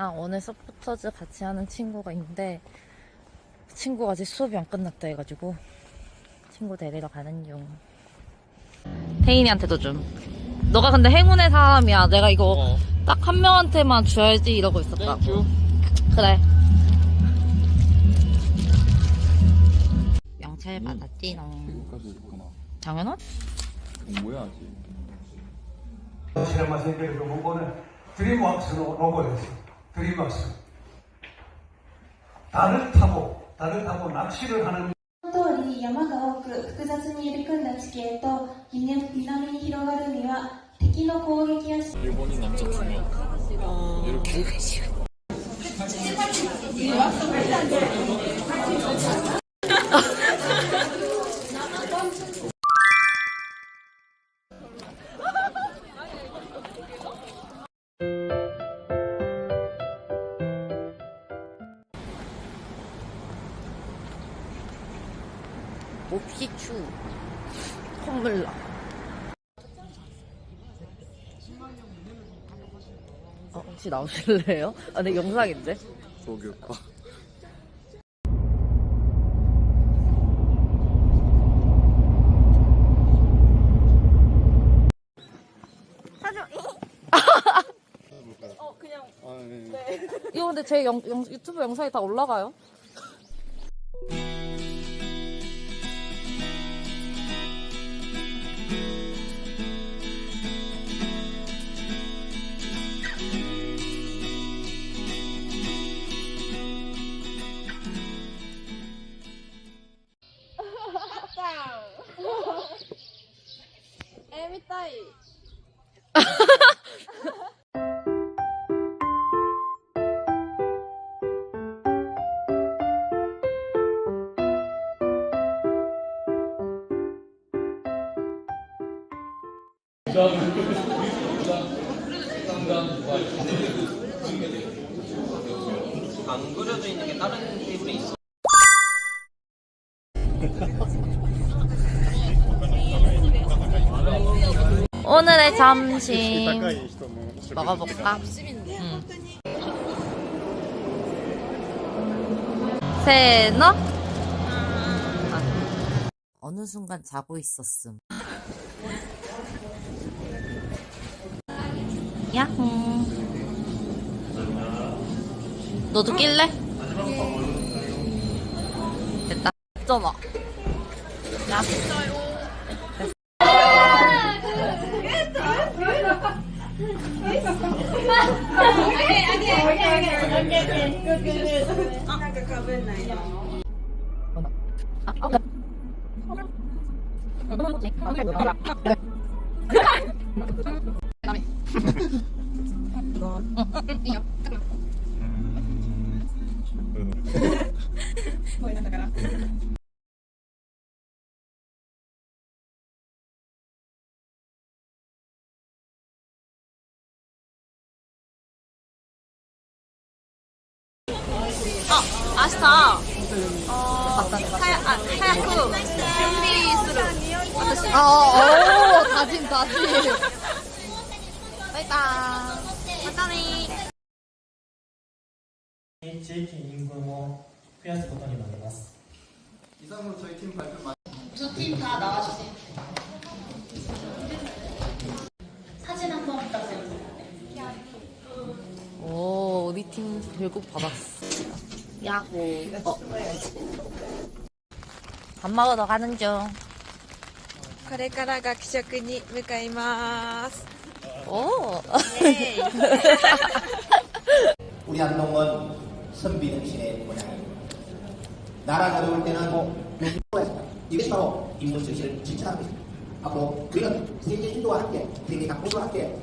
친구랑 오늘 서포터즈 같이 하는 친구가 있는데 친구가 아직 수업이 안 끝났다 해가지고 친구 데리러 가는 중. 태인이한테도 좀. 너가 근데 행운의 사람이야. 내가 이거 어. 딱 한 명한테만 줘야지 이러고 있었다고. 그래. 명찰 받았지 너. 당연하지 공부해야지. 시간만 생겨서 무거는 드림웍스로 로고였어. クスのロゴです。ドリームワークス。달을 타고, 달을 타고 낚시를 하는 その通り山が多く複雑に入り組んだ地形と南南に広がるには敵の攻撃や 일본인 남자 두 명. 이렇게 해가지고. 몹시 추 콧물 나 어, 혹시 나오실래요? 아, 네, 영상인데? 조교과. 어, 그냥. 아, 네. 이거 근데 제 영, 영- 유튜브 영상에 다 올라가요? 안 그려져 있는 게 다른 테이블에 있어. 오늘의 점심 먹어볼까? 응. 세너? 아. 어느 순간 자고 있었음. 야호. 너도 낄래? 됐다. 됐잖아. いいよ。 아시다. 어, 하야, 아, 하야쿠. 준비스루. 아저씨. 아, 어, 어, 다짐, 다짐. 빠이빠이. 간단히. JT 인구모 피아스 버튼이 만들었어. 이상으로 저희 팀 발표 마. 두팀 다 나와주세요. 사진 한 번 부탁드립니다. 오, 우리 팀 결국 받았어. 야호. 어. 밥 먹으러 가는 중. これから学食に向かいます。 오. 우리 한동은 선비 정신의 모양입니다. 나라가 어려울 때는 여기가 있습니다. 이것이 바로 인문 정신을 실천하는 것입니다. 앞으로 우리는 세계 인도와 함께 세계 각국과 함께